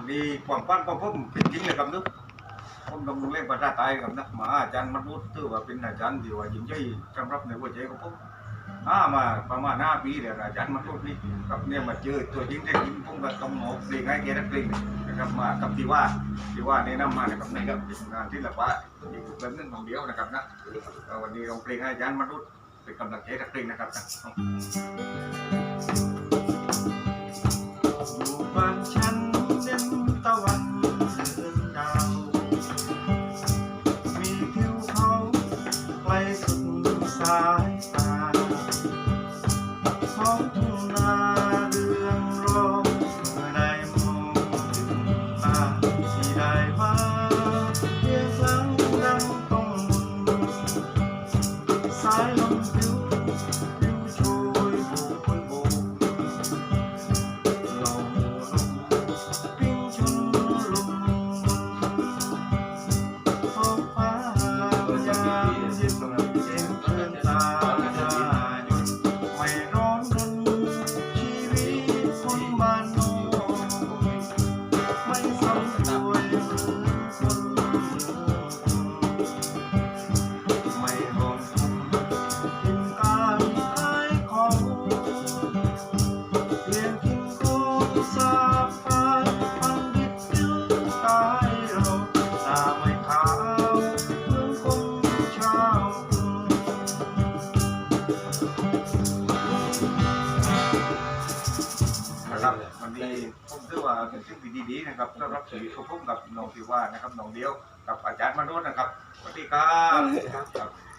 วันนี้ความฝันของผมเป็นจริงเลยครับนึกผมต้องเล่นภาษาไทยครับนะมาอาจารย์มนุษย์ถือว่าเป็นอาจารย์ที่ว่ายิ่งใหญ่สำหรับในหัวใจของผมห้ามาประมาณห้าปีแล้วอาจารย์มนุษย์นี่กับเนี่ยมาเจอตัวจริงแต่จริงผมก็ต้องหมกเพลงให้แกนักเพลงนนะครับมากับที่ว่าที่ว่าแนะนำมานะครับนี่ครับงานที่ละว่าอีกแบบหนึงของเดียวนะครับนะวันนี้เราเพลงให้อาจารย์มนุษย์เป็นกำลังใจนักเพลงนะครับนะาย นะครับวันนี้ผมถือว่าเป็นสิ่งที่ดีๆนะครับสำหรับชีวิตของผมกับน้องที่ว่านะครับน้องเดียวกับอาจารย์มโนนะครับสวัสดีครับ